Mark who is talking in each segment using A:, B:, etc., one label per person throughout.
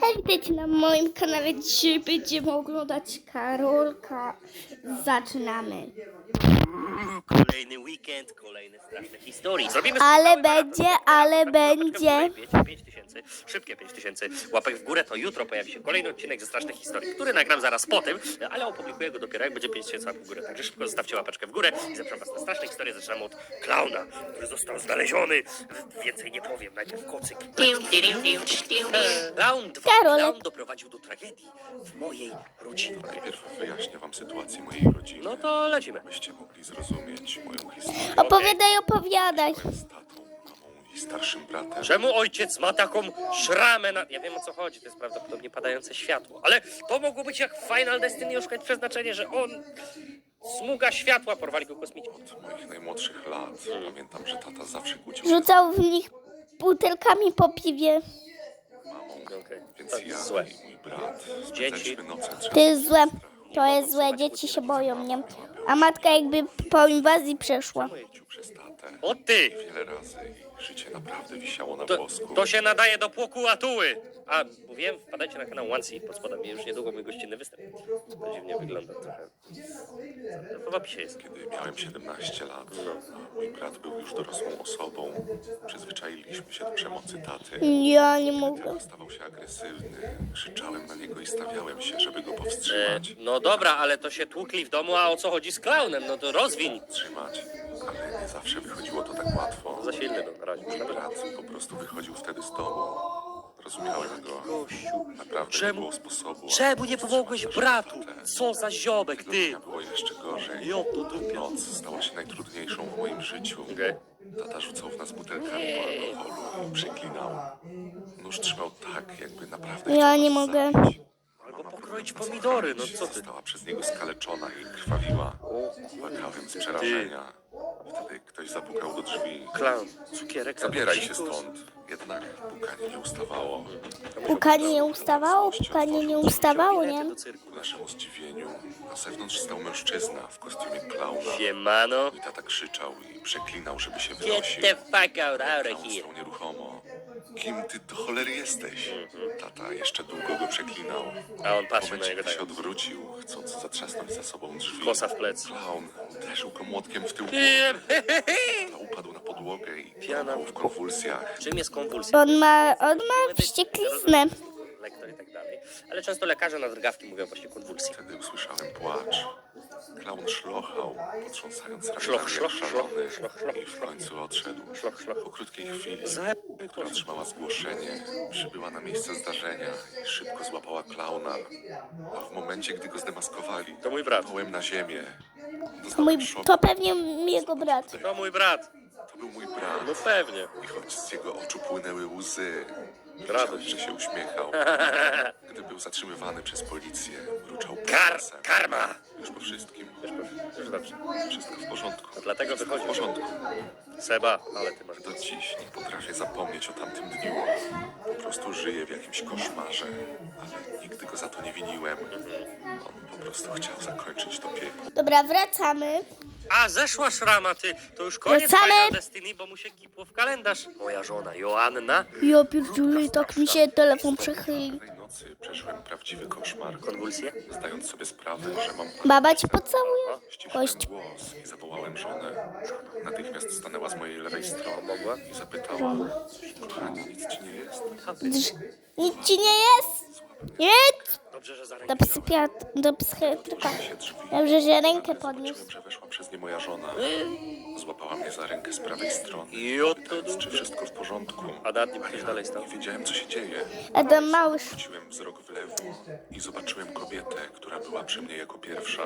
A: Hej, witajcie na moim kanale. Dzisiaj będziemy oglądać Karolka. Zaczynamy.
B: Kolejny weekend, kolejne straszne historie. Zrobimy
A: Ale będzie,
B: maraton.
A: ale będzie.
B: górę, 5 tysięcy, szybkie 5 tysięcy łapek w górę, to jutro pojawi się kolejny odcinek ze strasznych historii, który nagram zaraz po tym, ale opublikuję go dopiero jak będzie 5 tysięcy łapek w górę. Także szybko zostawcie łapeczkę w górę i zapraszam was na straszne historie. Zaczynamy od klauna, który został znaleziony. Więcej nie powiem, najpierw kocyk. Klaun 2.
A: Karolek.
B: Klaun doprowadził do tragedii w mojej rodzinie.
C: Najpierw wyjaśnię wam sytuację mojej rodziny,
B: No to lecimy.
C: byście mogli zrozumieć moją historię
A: Opowiadaj, opowiadaj.
C: z tatą, mamą i starszym bratem.
B: Czemu ojciec ma taką szramę na... Ja wiem o co chodzi, to jest prawdopodobnie padające światło. Ale to mogło być jak w Final Destiny już przeznaczenie, że on... Smuga światła, porwali go kosmici.
C: Od moich najmłodszych lat pamiętam, że tata zawsze kłócił się
A: Rzucał w nich butelkami po piwie.
B: Okej,
C: więc ja
B: złe.
C: i mój brat
B: Dzieci.
C: spędzaliśmy noce
A: To jest złe. To jest złe. Dzieci się boją, nie? A matka jakby po inwazji przeszła.
C: kłócił przez tatę
B: O ty!
C: wiele razy i życie naprawdę wisiało na
B: To,
C: włosku.
B: to się nadaje do płoku atuły! A, mówiłem, wpadajcie na kanał OneSea pod spodem, już niedługo mój gościnny występ. To dziwnie wygląda trochę. To w opisie jest.
C: Kiedy miałem 17 lat, a mój brat był już dorosłą osobą, przyzwyczailiśmy się do przemocy taty.
A: Ja nie mogę.
C: Stawał się agresywny, krzyczałem na niego i stawiałem się, żeby go
B: E,
C: powstrzymać.
B: no dobra, ale to się tłukli w domu, a o co chodzi z klaunem? No to rozwiń!
C: Trzymać, ale nie zawsze wychodziło to tak łatwo.
B: Za silny no, na razie.
C: Mój brat po prostu wychodził wtedy z domu. Rozumiałem go.
B: Gościu.
C: Naprawdę nie
B: Czemu-
C: było sposobu.
B: Czemu nie pomogłeś bratu? Co za ziobek,
C: Tego
B: ty!
C: dnia było jeszcze gorzej.
B: Jo, to dupia.
C: Noc stała się najtrudniejszą w moim życiu. Tata rzucał w nas butelkami po alkoholu i przeklinał. Nóż trzymał tak, jakby naprawdę
A: Ja
C: chciał
A: nie
C: nas
A: mogę.
C: zabić.
B: Albo pokroić pomidory, no co ty?
C: Została przez niego skaleczona i krwawiła. Płakałem z przerażenia. Wtedy ktoś zapukał do drzwi.
B: Klaun, cukierek,
C: Zabieraj się stąd. Jednak pukanie nie ustawało.
A: Pukanie nie ustawało, pukanie nie ustawało, nie?
B: Do cyrku.
C: Ku naszemu zdziwieniu na zewnątrz stał mężczyzna w kostiumie klauna.
B: Siemano.
C: Mój tata krzyczał i przeklinał, żeby się
B: Get
C: wynosił.
B: the fuck out, out of
C: Klaun
B: here.
C: stał nieruchomo. Kim ty do cholery jesteś? Tata jeszcze długo go przeklinał.
B: A on patrzył na
C: momencie,
B: niego
C: gdy się
B: tak.
C: odwrócił, chcąc zatrzasnąć za sobą drzwi,
B: Kosa w plecy.
C: klaun uderzył go młotkiem w tył. Tata upadł na podłogę i
B: Piana.
C: w konwulsjach.
B: Czym jest konwulsja?
A: On ma, on ma wściekliznę.
B: Lektor i tak dalej. Ale często lekarze na drgawki mówią właśnie konwulsji.
C: Wtedy usłyszałem płacz. Klaun szlochał, potrząsając ramionami
B: Szloch,
C: szalony
B: szloch, szloch,
C: i w końcu odszedł.
B: Szloch, szloch.
C: Po krótkiej chwili, która otrzymała zgłoszenie, przybyła na miejsce zdarzenia i szybko złapała klauna. A w momencie, gdy go zdemaskowali,
B: To mój brat.
C: Na ziemię.
A: Mój,
C: Dostałem szoku.
A: to pewnie jego brat.
B: To mój brat.
C: To był mój brat.
B: No pewnie.
C: I choć z jego oczu płynęły łzy,
B: Radość.
C: że się uśmiechał. Gdy był zatrzymywany przez policję, mruczał
B: Kar, karma.
C: Już po wszystkim.
B: Już, już dobrze.
C: Wszystko w porządku.
B: To dlatego
C: Wszystko w porządku.
B: Seba, ale ty masz
C: Do dziś nie potrafię zapomnieć o tamtym dniu. Po prostu żyję w jakimś koszmarze, ale nigdy go za to nie winiłem. On po prostu chciał zakończyć to piekło.
A: Dobra, wracamy.
B: A, zeszła szrama, ty. To już koniec
A: Wracamy.
B: Final Destiny, bo mu się kipło w kalendarz. Moja żona Joanna.
A: Ja pierdziule, tak mi się telefon przechyli.
C: Tej nocy przeżyłem prawdziwy koszmar.
B: Konwulsje?
C: Zdając sobie sprawę, że mam
A: Baba ci pocałuje.
C: Ściszyłem
A: Kość.
C: głos i zawołałem żonę. Natychmiast stanęła z mojej lewej strony
B: Mogła?
C: i zapytała, kochanie, nic ci nie jest?
A: Nic ci nie jest? Nic!
B: Dobrze, że za
A: Do,
B: rękę.
A: psychiat- do psychiatryka. Dobrze, że rękę podniósł.
C: Zobaczyłem, że weszła przez nie moja żona. Złapała mnie za rękę z prawej strony,
B: Jo, to
C: pytając, czy wszystko w porządku.
B: A nad nim ktoś dalej stał.
C: Nie wiedziałem, co się dzieje.
A: Adam Małysz.
C: Wróciłem wzrok w lewo i zobaczyłem kobietę, która była przy mnie jako pierwsza.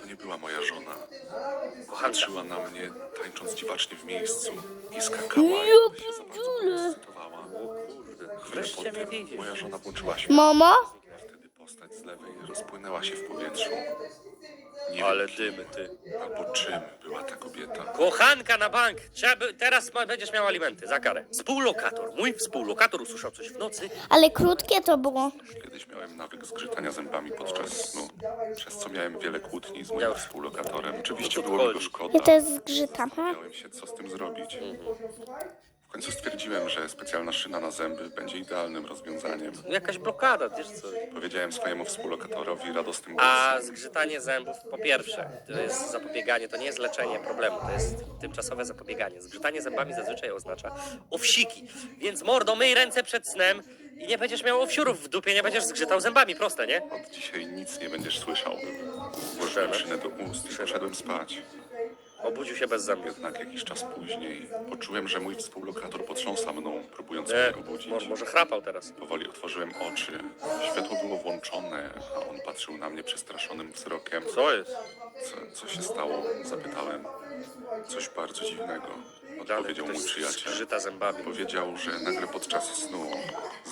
C: To nie była moja żona. Patrzyła na mnie, tańcząc dziwacznie w miejscu i skakała,
A: Ja
C: Chwilę
B: wreszcie mnie
C: potem
B: widzisz.
C: moja żona włączyła się.
A: Momo?
C: Postać z lewej rozpłynęła się w powietrzu. Nie
B: Ale dymy, ty.
C: albo czym była ta kobieta.
B: Kochanka na bank! Trzeba by, teraz ma, będziesz miał alimenty za karę. Współlokator. Mój współlokator usłyszał coś w nocy.
A: Ale krótkie to było.
C: Kiedyś miałem nawyk zgrzytania zębami podczas snu, przez co miałem wiele kłótni z moim współlokatorem. Oczywiście
B: No to
C: było mi go szkoda.
A: Ja też zgrzytam, ha?
C: Zastanawiałem się, co z tym zrobić. Końcu stwierdziłem, że specjalna szyna na zęby będzie idealnym rozwiązaniem.
B: No Jakaś blokada, wiesz co?
C: Powiedziałem swojemu współlokatorowi radosnym głosem.
B: A zgrzytanie zębów, po pierwsze, to jest zapobieganie, to nie jest leczenie problemu, to jest tymczasowe zapobieganie. Zgrzytanie zębami zazwyczaj oznacza owsiki, więc mordo, myj ręce przed snem i nie będziesz miał owsiurów w dupie, nie będziesz zgrzytał zębami, proste, nie?
C: Od dzisiaj nic nie będziesz słyszał. Włożyłem szynę do ust i poszedłem spać.
B: Obudził się bez zębów.
C: Jednak jakiś czas później poczułem, że mój współlokator potrząsa mną, próbując
B: Nie,
C: mnie obudzić.
B: mo- może chrapał teraz.
C: Powoli otworzyłem oczy. Światło było włączone, a on patrzył na mnie przestraszonym wzrokiem.
B: Co jest?
C: Co, co się stało? Zapytałem. Coś bardzo dziwnego,
B: Dalej,
C: odpowiedział mój przyjaciel.
B: zębami.
C: Powiedział, że nagle podczas snu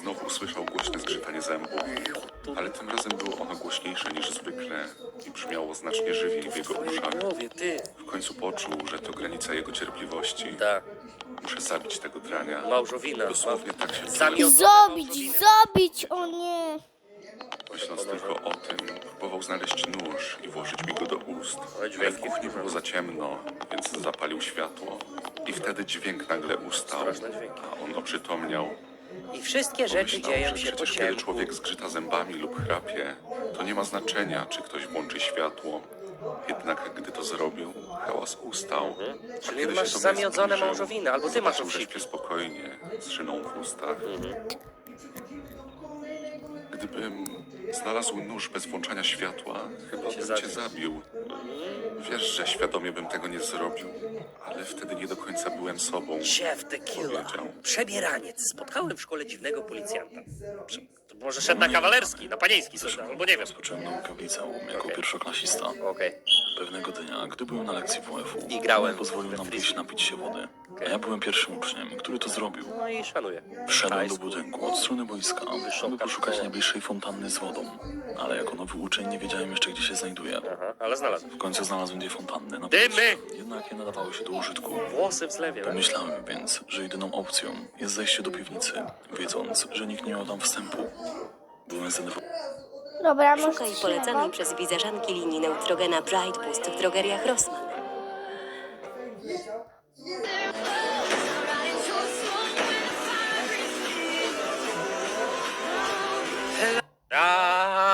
C: znowu usłyszał głośne zgrzytanie zębów. Ale tym razem było ono głośniejsze niż zwykle i brzmiało znacznie żywiej w jego uszach.
B: Mówię, ty.
C: W końcu poczuł, że to granica jego cierpliwości.
B: Tak,
C: Muszę zabić tego drania.
B: małżowina.
C: Dosłownie tak się
B: Zamiot-
C: czuł.
A: Zabić, zabić, o nie.
C: Myśląc tylko o tym, próbował znaleźć nóż i włożyć mi go do ust.
B: Ale
C: w kuchni było za ciemno, więc zapalił światło. I wtedy dźwięk nagle ustał, a on oprzytomniał.
B: I wszystkie rzeczy
C: Pomyślał,
B: dzieją
C: że
B: się po
C: przecież kiedy
B: ciemku.
C: człowiek zgrzyta zębami lub chrapie, to nie ma znaczenia, czy ktoś włączy światło. Jednak gdy to zrobił, hałas ustał. A
B: Czyli
C: kiedy
B: masz
C: się do mnie
B: zamiodzone
C: zbliżył,
B: małżowiny, albo ty masz
C: zobaczył, że
B: owsiki.
C: śpię spokojnie, z szyną w ustach. Gdybym znalazł nóż bez włączania światła, chyba bym cię
B: zabił.
C: zabił. Wiesz, że świadomie bym tego nie zrobił, ale wtedy nie do końca byłem sobą.
B: Chef tequila.
C: Powiedział.
B: Przebieraniec. Spotkałem w szkole dziwnego policjanta. Prze- to Może szedł na kawalerski, na panieński coś, albo nie wiem.
D: Rozpocząłem naukę w liceum jako
B: Okej.
D: pierwszoklasista.
B: Okej.
D: Pewnego dnia, gdy byłem na lekcji WF-u,
B: I grałem
D: pozwolił
B: we
D: nam
B: frisbee.
D: wyjść napić się wody.
B: Okej.
D: A ja byłem pierwszym uczniem, który to zrobił.
B: No i szanuję.
D: Wszedłem do budynku od strony boiska, aby poszukać najbliższej fontanny z wodą. Ale jako nowy uczeń nie wiedziałem jeszcze, gdzie się znajduje.
B: Aha, ale znalazłem.
D: W końcu znalazłem dwie fontanny na
B: Dymy!
D: powierzchni, jednak nie nadawały się do użytku.
B: Włosy w zlewie.
D: Pomyślałem więc, że jedyną opcją jest zejście do piwnicy, wiedząc, że nikt nie miał tam wstępu. Byłem.
A: Dobra, może
E: Szukaj
A: trzeba.
E: polecanej przez wizerzanki linii Neutrogena Bright Boost w drogeriach Rossmann.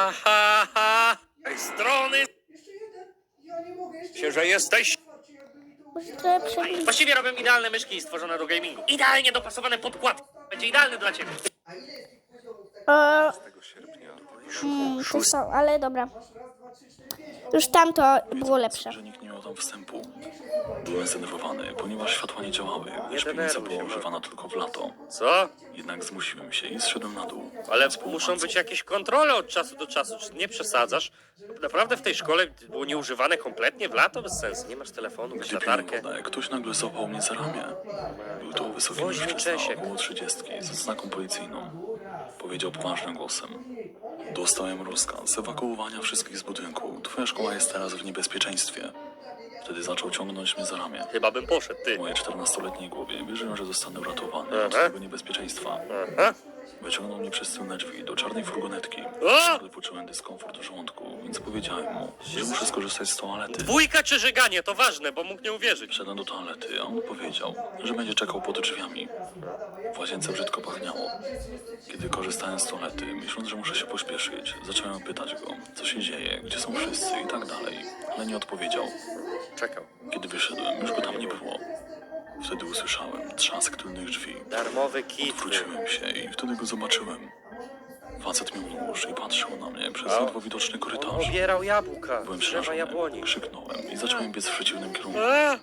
B: Aha, strony się, że jesteś.
A: Może trochę przebić.
B: Właściwie robią idealne myszki stworzone do gamingu. Idealnie dopasowane podkład. Będzie idealny dla ciebie.
A: O,
C: Tego sierpnia
A: mm, to są, ale dobra. Już tamto było lepsze.
D: że nikt nie miał tam wstępu. Byłem zdenerwowany, ponieważ światła nie działały, gdyż
B: denerwuj
D: piwnica
B: się,
D: była używana tylko w lato.
B: Co?
D: Jednak zmusiłem się i zszedłem na dół.
B: Ale
D: Z
B: muszą być jakieś kontrole od czasu do czasu. Czy nie przesadzasz? Naprawdę w tej szkole było nieużywane kompletnie w lato? Bez sensu. Nie masz telefonu, weź
D: Gdy piłem
B: latarkę.
D: wodę, ktoś nagle złapał mnie za ramię. Był to wysoki
B: Woźny
D: mężczyzna,
B: Czesiek.
D: około trzydziestki, z znaką policyjną. Powiedział poważnym głosem. Dostałem rozkaz ewakuowania wszystkich z budynku. Twoja szkoła jest teraz w niebezpieczeństwie. Wtedy zaczął ciągnąć mnie za ramię.
B: Chyba bym poszedł, ty.
D: W mojej 14-letniej głowie wierzyłem, że zostanę uratowany od
B: Aha.
D: tego niebezpieczeństwa.
B: Aha.
D: Wyciągnął mnie przez tylne drzwi do czarnej furgonetki. Nagle poczułem dyskomfort w żołądku, więc powiedziałem mu, że muszę skorzystać z toalety.
B: Dwójka czy żyganie? To ważne, bo mógł nie uwierzyć.
D: Wszedłem do toalety, a on powiedział, że będzie czekał pod drzwiami. W łazience brzydko pachniało. Kiedy korzystałem z toalety, myśląc, że muszę się pośpieszyć, zacząłem pytać go, co się dzieje, gdzie są wszyscy i tak dalej, ale nie odpowiedział.
B: Czekał.
D: Tylnych drzwi.
B: Darmowy kit.
D: Odwróciłem się i wtedy go zobaczyłem. Facet miał nóż i patrzył na mnie przez
B: A?
D: ledwo widoczny
B: On
D: korytarz.
B: obierał jabłka.
D: Byłem
B: Drzewa
D: przerażony,
B: jabłoni.
D: krzyknąłem i zacząłem biec w przeciwnym kierunku.
B: A,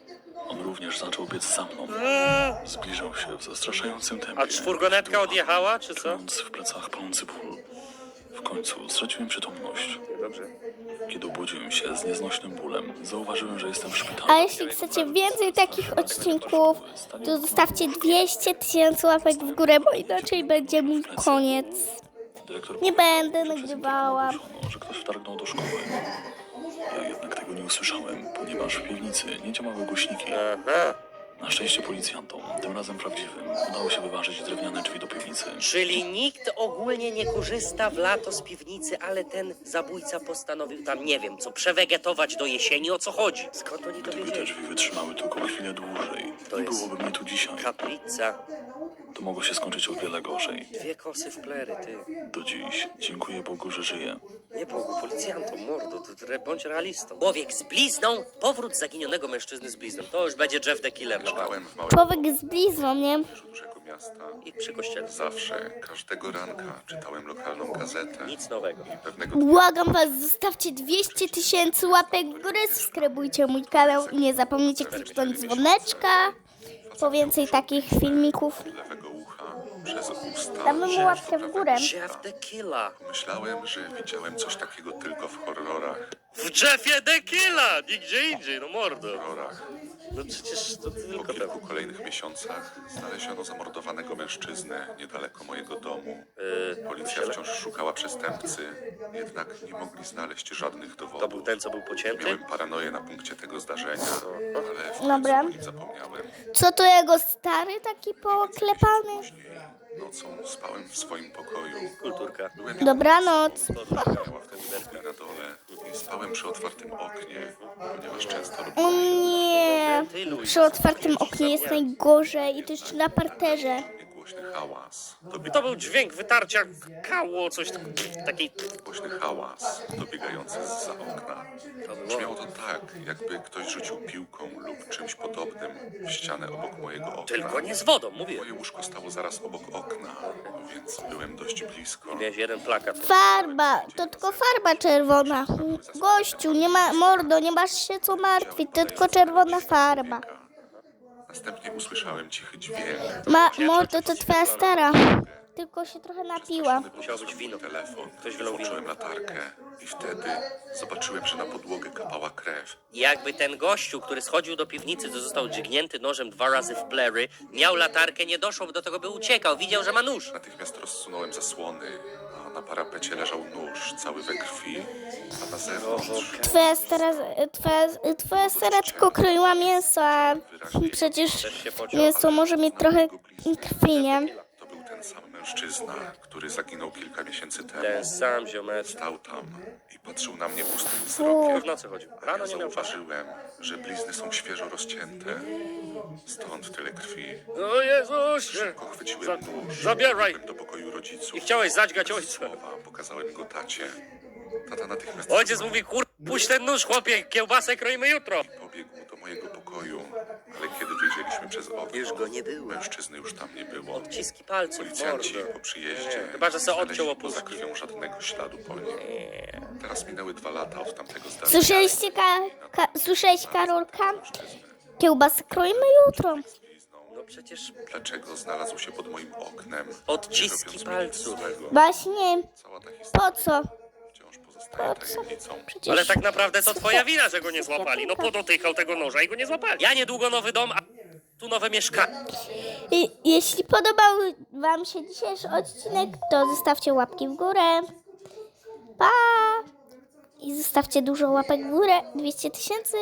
D: On również zaczął biec za mną.
B: a.
D: Zbliżał się w zastraszającym tempie.
B: A czy furgonetka odjechała, czy co?
D: Czując w plecach palący ból. W końcu straciłem przytomność.
B: Dobrze.
D: Kiedy obudziłem się z nieznośnym bólem, zauważyłem, że jestem w szpitalu.
A: A jeśli chcecie więcej takich odcinków, to zostawcie 200 tysięcy łapek w górę, bo inaczej będzie mój koniec.
D: Dyrektor
A: Nie będę nagrywała.
D: że ktoś wtargnął do szkoły. Ja jednak tego nie usłyszałem, ponieważ w piwnicy nie działały głośniki. Na szczęście policjantom, tym razem prawdziwym, udało się wyważyć drewniane drzwi do piwnicy.
B: Czyli nikt ogólnie nie korzysta w lato z piwnicy, ale ten zabójca postanowił tam, nie wiem, co, przewegetować do jesieni, o co chodzi? Skąd oni to
D: Gdyby te
B: wiedzieli?
D: drzwi wytrzymały tylko chwilę dłużej,
B: To
D: nie
B: jest-
D: byłoby mnie tu dzisiaj.
B: Kaplica,
D: To mogło się skończyć o wiele gorzej.
B: dwie kosy w plery, ty.
D: Do dziś dziękuję Bogu, że żyję.
B: Nie Bogu, policjantom, mordo, bądź realistą. Człowiek z blizną, powrót zaginionego mężczyzny z blizną. To już będzie Jeff the Killer naprawdę.
C: Mieszkałem w małym
A: Człowiek z blizną, nie?
C: miasta.
B: I przy kościele.
C: Zawsze, każdego ranka czytałem lokalną gazetę.
B: Nic nowego.
C: I pewnego dnia
A: Błagam was, zostawcie 200 tysięcy łapek w górę, subskrybujcie mój kanał i nie zapomnijcie kliknąć dzwoneczka po więcej takich filmików.
C: od lewego ucha przez usta.
A: Damy mu łapkę w górę.
B: Jeff the Killer.
C: Myślałem, że widziałem coś takiego tylko w horrorach.
B: W Jeffie the Killer! Nigdzie indziej, no mordo.
C: horrorach.
B: No przecież to
C: Po
B: tylko
C: kilku
B: to.
C: kolejnych miesiącach znaleziono zamordowanego mężczyznę niedaleko mojego domu. Policja wciąż szukała przestępcy, jednak nie mogli znaleźć żadnych
B: To był
C: dowodów.
B: ten, co był pocięty?
C: Miałem paranoję na punkcie tego zdarzenia, ale w
A: Dobra.
C: końcu o nim zapomniałem.
A: Co to jego stary taki poklepany?
C: Nocą spałem w swoim pokoju.
B: Kulturka.
C: Byłem
A: Dobranoc.
C: miała wtedy drzwi na dole i spałem przy otwartym oknie, ponieważ często
A: O nie! Przy otwartym oknie jest najgorzej i to jeszcze na parterze.
C: Głośny hałas.
B: To był dźwięk wytarcia kało, coś tak, takiej...
C: Głośny hałas dobiegający z za okna. Brzmiało to tak, jakby ktoś rzucił piłką lub czymś podobnym w ścianę obok mojego okna.
B: Tylko nie z wodą, mówię.
C: Moje łóżko stało zaraz obok okna, więc byłem dość blisko.
B: Miałeś jeden plakat.
A: Farba, to tylko farba czerwona. Gościu, nie ma, mordo, nie masz się co martwić, to tylko czerwona farba.
C: Następnie usłyszałem cichy dźwięk.
A: Ma, mordo, to twoja stara. Tylko się trochę napiła.
B: Musiało być wino.
C: Telefon.
B: Ktoś wylał
C: Włączyłem
B: wino.
C: latarkę i wtedy zobaczyłem, że na podłogę kapała krew.
B: Jakby ten gościu, który schodził do piwnicy, to został dźgnięty nożem dwa razy w plery, miał latarkę, nie doszło do tego, by uciekał, widział, że ma nóż.
C: Natychmiast rozsunąłem zasłony, a na parapecie leżał nóż, cały we krwi, a na zewnątrz
A: Twoja stara, twoja, twoja stara tylko kroiła mięso, a przecież
B: Też się pociął.
A: mięso może mieć trochę krwi, nie?
C: Ten sam mężczyzna, który zaginął kilka miesięcy temu.
B: Ten sam ziomeczek.
C: Stał tam i patrzył na mnie pustym
B: W
C: wzrokiem.
B: nocy chodził.
C: A
B: Rano
C: ja
B: nie miał czasu.
C: zauważyłem, że blizny są świeżo rozcięte. Stąd tyle krwi.
B: O Jezusie!
C: Szybko chwyciłem nóż.
B: zabieraj.
C: do pokoju rodziców.
B: I chciałeś zadźgać
C: Bez
B: ojca.
C: Słowa pokazałem go tacie. Tata natychmiast
B: Ojciec mówi, kur... puść ten nóż, chłopie, kiełbasę kroimy jutro.
C: Przez okno,
B: Już go nie było.
C: mężczyzny już tam nie było.
B: Odciski palców,
C: Policjanci
B: mordo.
C: po przyjeździe
B: Nie, chyba, że se odciął
C: znaleźli poza
B: opustki.
C: krwią żadnego śladu po nim. Teraz minęły dwa lata od tamtego zdarzenia.
A: Słyszeliście, ka, ka, słyszałeś Karolka? Kiełbasy kroimy jutro.
B: No przecież
C: Dlaczego znalazł się pod moim oknem?
B: Odciski
C: nie robiąc mi nic
B: palców.
C: złego?
A: Właśnie,
C: Cała ta
A: po co?
C: wciąż pozostaje
A: Po co?
C: tajemnicą.
A: Przecież...
B: Ale tak naprawdę to twoja wina, że go nie złapali. No podotykał tego noża i go nie złapali. Ja niedługo nowy dom, a tu nowe mieszkanie.
A: Jeśli podobał Wam się dzisiejszy odcinek, to zostawcie łapki w górę. Pa! I zostawcie dużo łapek w górę. 200 tysięcy.